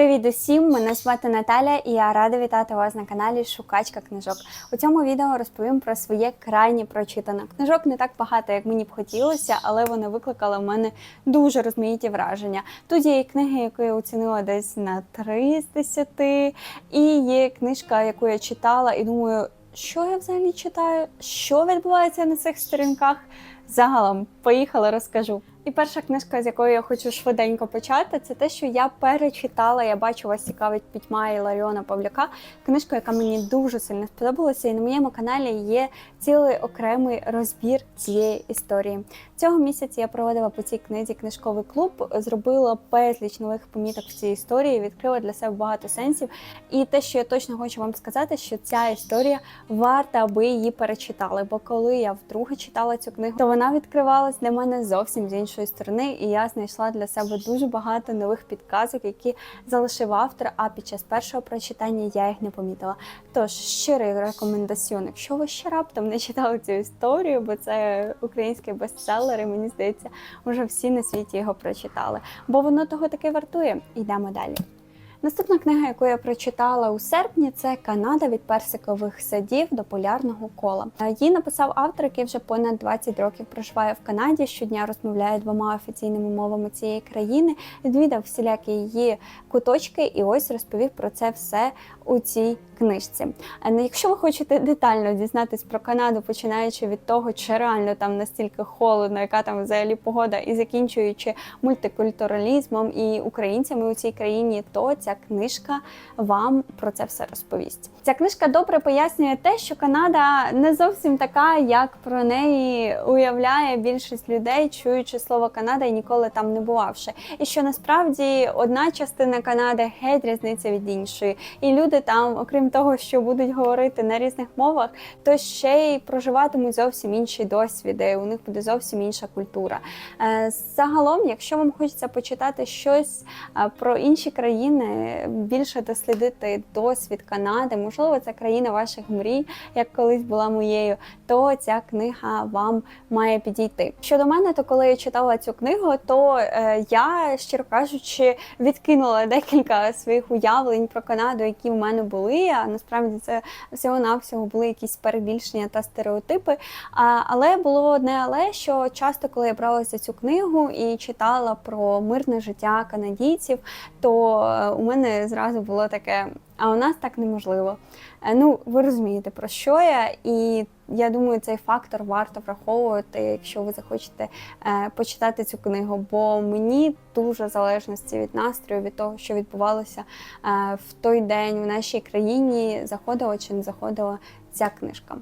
Привіт усім! Мене звати Наталя і я рада вітати вас на каналі Шукачка книжок. У цьому відео розповім про своє крайнє прочитане. Книжок не так багато, як мені б хотілося, але вони викликали в мене дуже розмаїті враження. Тут є і книги, яку я оцінила десь на 3 з 10, і є книжка, яку я читала, і думаю, що я взагалі читаю, що відбувається на цих сторінках. Загалом, поїхали, розкажу. І перша книжка, з якої я хочу швиденько почати, це те, що я перечитала. Я бачу, вас цікавить пітьма Іларіона Павлюка. Книжка, яка мені дуже сильно сподобалася, і на моєму каналі є цілий окремий розбір цієї історії. Цього місяця я проводила по цій книзі книжковий клуб, зробила безліч нових поміток в цій історії, відкрила для себе багато сенсів. І те, що я точно хочу вам сказати, що ця історія варта, аби її перечитали. Бо коли я вдруге читала цю книгу, то вона відкривалась для мене зовсім з іншої сторони, і я знайшла для себе дуже багато нових підказок, які залишив автор. А під час першого прочитання я їх не помітила. Тож щирий рекомендаціон, якщо ви ще раптом не читали цю історію, бо це український бестселер, і мені здається, вже всі на світі його прочитали. Бо воно того таки вартує. Йдемо далі. Наступна книга, яку я прочитала у серпні, це Канада від персикових садів до полярного кола. Її написав автор, який вже понад 20 років проживає в Канаді. Щодня розмовляє двома офіційними мовами цієї країни, відвідав всілякі її куточки, і ось розповів про це все у цій книжці. Якщо ви хочете детально дізнатись про Канаду, починаючи від того, чи реально там настільки холодно, яка там взагалі погода, і закінчуючи мультикультуралізмом і українцями у цій країні, то ця книжка вам про це все розповість. Ця книжка добре пояснює те, що Канада не зовсім така, як про неї уявляє більшість людей, чуючи слово Канада і ніколи там не бувавши. І що насправді одна частина Канади геть різниця від іншої, і люди там, окрім того, що будуть говорити на різних мовах, то ще й проживатимуть зовсім інші досвіди. У них буде зовсім інша культура. Е, Загалом, якщо вам хочеться почитати щось е, про інші країни, більше дослідити досвід Канади, можливо, це країна ваших мрій, як колись була моєю, то ця книга вам має підійти. Щодо мене, то коли я читала цю книгу, то е, я, щиро кажучи, відкинула декілька своїх уявлень про Канаду, які мене були. А насправді це всього-навсього були якісь перебільшення та стереотипи. А, але було одне, але що часто, коли я бралася цю книгу і читала про мирне життя канадійців, то е, у мене зразу було таке. А у нас так неможливо. Е, Ну, ви розумієте, про що я, і я думаю, цей фактор варто враховувати, якщо ви захочете е, почитати цю книгу. Бо мені дуже залежності від настрою, від того, що відбувалося е, в той день в нашій країні, заходила чи не заходила ця книжка.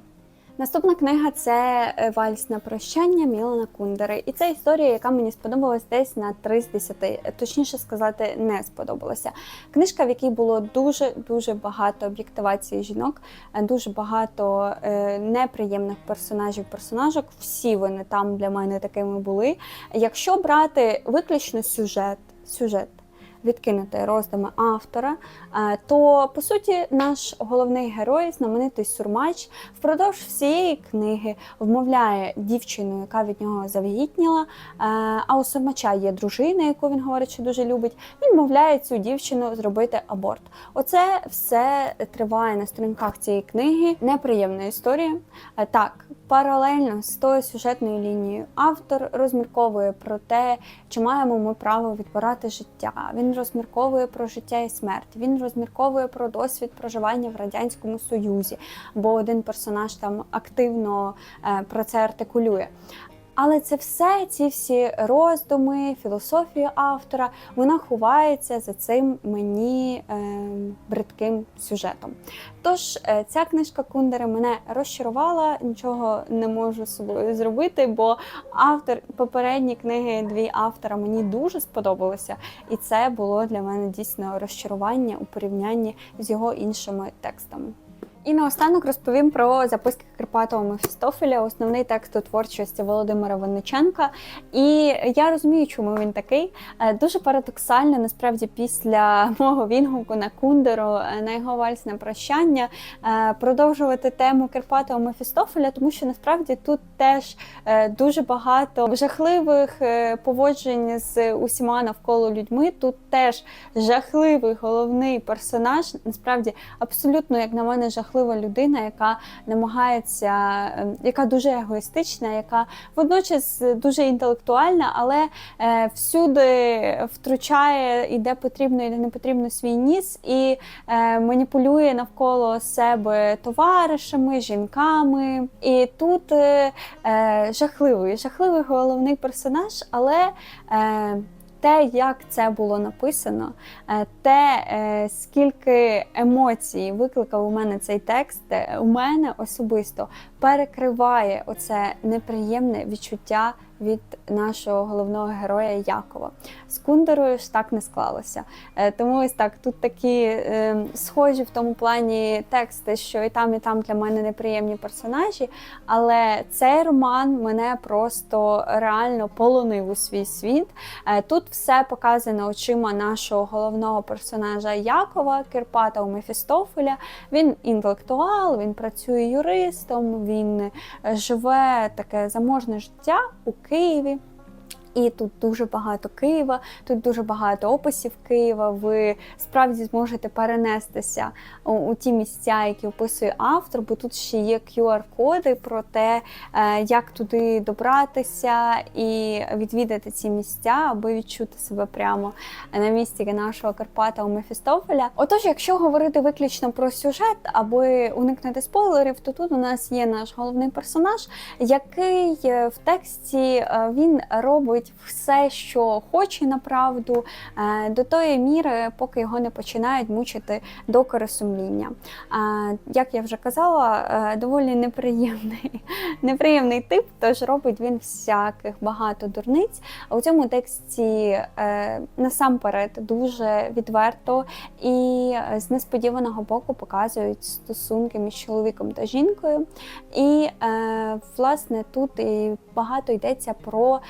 Наступна книга це е, Вальс на прощання Мілана Кундери. І це історія, яка мені сподобалась десь на 3 з 10. Точніше сказати, не сподобалася. Книжка, в якій було дуже-дуже багато об'єктивації жінок, е, дуже багато е, неприємних персонажів, персонажок. Всі вони там для мене такими були. Якщо брати виключно сюжет, сюжет відкинути роздуми автора, е, то по суті наш головний герой, знаменитий сурмач, впродовж всієї книги вмовляє дівчину, яка від нього завагітніла. е, А у сурмача є дружина, яку він говорить, що дуже любить. Він вмовляє цю дівчину зробити аборт. Оце все триває на сторінках цієї книги. Неприємна історія. Е, Так, паралельно з тою сюжетною лінією автор розмірковує про те, чи маємо ми право відбирати життя. Він розмірковує про життя і смерть. Він розмірковує про досвід проживання в радянському союзі, бо один персонаж там активно е, про це артикулює. Але це все, ці всі роздуми, філософія автора, вона ховається за цим мені е, бридким сюжетом. Тож е, ця книжка Кундери мене розчарувала, нічого не можу з собою зробити, бо автор попередні книги дві автора мені дуже сподобалися, і це було для мене дійсно розчарування у порівнянні з його іншими текстами. І наостанок розповім про записки Карпатова Мефістофеля, основний текст у творчості Володимира Винниченка. І я розумію, чому він такий. Е, Дуже парадоксально, насправді, після мого відгуку на Кундеру е, на його вальсне прощання е, продовжувати тему Карпатова Мефістофеля, тому що насправді тут теж дуже багато жахливих поводжень з усіма навколо людьми. Тут теж жахливий головний персонаж. Насправді, абсолютно, як на мене, жахлива людина, яка намагається, е, яка дуже егоїстична, яка водночас дуже інтелектуальна, але е, всюди втручає і де потрібно, і де не потрібно свій ніс, і е, маніпулює навколо себе товаришами, жінками. І тут жахливий, жахливий головний персонаж, але. Те, як це було написано, е, те, е, скільки емоцій викликав у мене цей текст, е, у мене особисто перекриває оце неприємне відчуття від нашого головного героя Якова. З Кундерою ж так не склалося. Е, Тому ось так тут такі е, схожі в тому плані тексти, що і там, і там для мене неприємні персонажі. Але цей роман мене просто реально полонив у свій світ. Е, Тут все показано очима нашого головного персонажа Якова, Кирпата у Мефістофеля. Він інтелектуал, він працює юристом, він живе таке заможне життя у Києві. І тут дуже багато Києва, тут дуже багато описів Києва. Ви справді зможете перенестися у, ті місця, які описує автор, бо тут ще є QR-коди про те, е, як туди добратися і відвідати ці місця, аби відчути себе прямо на місці нашого Карпата у Мефістофеля. Отож, якщо говорити виключно про сюжет, аби уникнути спойлерів, то тут у нас є наш головний персонаж, який е, в тексті е, він робить все, що хоче на правду, е, до тої міри, поки його не починають мучити докори сумління. Е, Як я вже казала, е, доволі неприємний, неприємний тип, тож робить він всяких багато дурниць. А у цьому тексті насамперед дуже відверто і з несподіваного боку показують стосунки між чоловіком та жінкою. І власне тут і багато йдеться про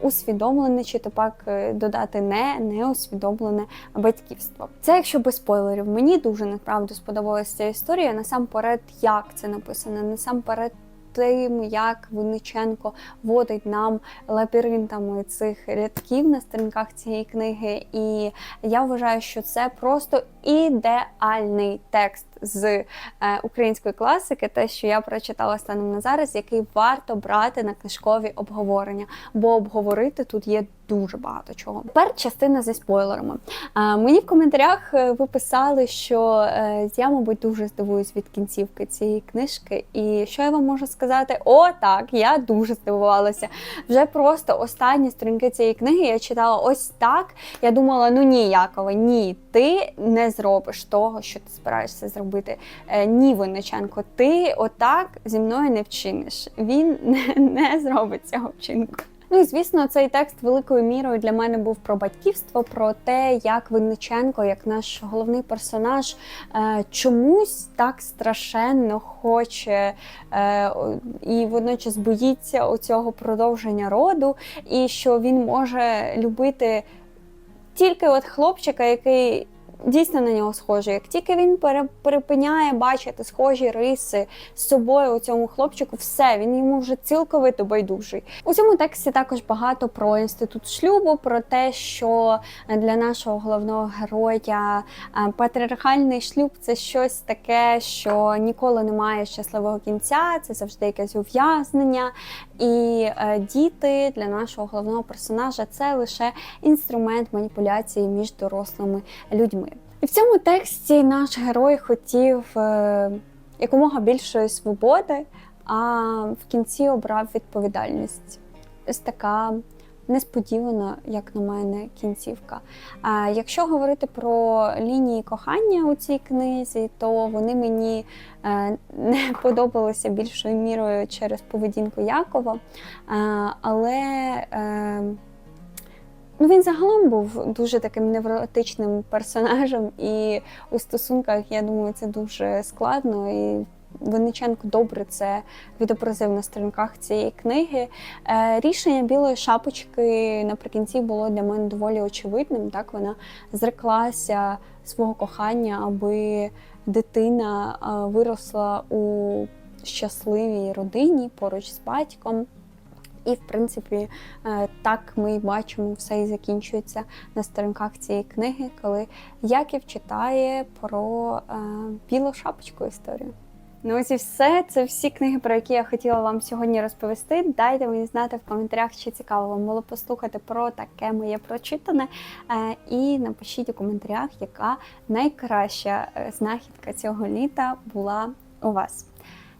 усвідомлене, чи то пак е, додати не неусвідомлене батьківство. Це якщо без спойлерів. Мені дуже насправді сподобалася ця історія. Насамперед, як це написано, насамперед. Тим, як Винниченко водить нам лабіринтами цих рядків на сторінках цієї книги, і я вважаю, що це просто ідеальний текст з е, української класики, те, що я прочитала станом на зараз, який варто брати на книжкові обговорення, бо обговорити тут є дуже багато чого. Тепер частина зі спойлерами. Е, мені в коментарях е, ви писали, що я, мабуть, дуже здивуюсь від кінцівки цієї книжки. І що я вам можу сказати? О, так, я дуже здивувалася. Вже просто останні сторінки цієї книги я читала ось так. Я думала, ну ні, Якове, ні, ти не зробиш того, що ти збираєшся зробити. Е, ні, Винниченко, ти отак зі мною не вчиниш. Він не, не зробить цього вчинку. Ну і звісно, цей текст великою мірою для мене був про батьківство, про те, як Винниченко, як наш головний персонаж, е, чомусь так страшенно хоче е, і водночас боїться оцього продовження роду, і що він може любити тільки от хлопчика, який. Дійсно на нього схожий. Як тільки він пере- перепиняє бачити схожі риси з собою у цьому хлопчику, все, він йому вже цілковито байдужий. У цьому тексті також багато про інститут шлюбу, про те, що для нашого головного героя е, патріархальний шлюб це щось таке, що ніколи не має щасливого кінця, це завжди якесь ув'язнення. І е, діти для нашого головного персонажа це лише інструмент маніпуляції між дорослими людьми. І в цьому тексті наш герой хотів е, якомога більшої свободи, а в кінці обрав відповідальність. Ось така несподівана, як на мене, кінцівка. Якщо говорити про лінії кохання у цій книзі, то вони мені е, не подобалися більшою мірою через поведінку Якова. Але е, Ну, він загалом був дуже таким невротичним персонажем, і у стосунках, я думаю, це дуже складно. І Винниченко добре це відобразив на сторінках цієї книги. Е, рішення білої шапочки наприкінці було для мене доволі очевидним. Так вона зреклася свого кохання, аби дитина е, виросла у щасливій родині поруч з батьком. І, в принципі, е, так ми бачимо, все і закінчується на сторінках цієї книги, коли Яків читає про е, білу шапочку історію. Ну ось і все. Це всі книги, про які я хотіла вам сьогодні розповісти. Дайте мені знати в коментарях, чи цікаво вам було послухати про таке моє прочитане. Е, І напишіть у коментарях, яка найкраща знахідка цього літа була у вас.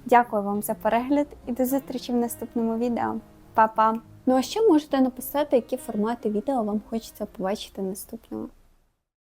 Дякую вам за перегляд і до зустрічі в наступному відео. Па-па! Ну а ще можете написати, які формати відео вам хочеться побачити наступного.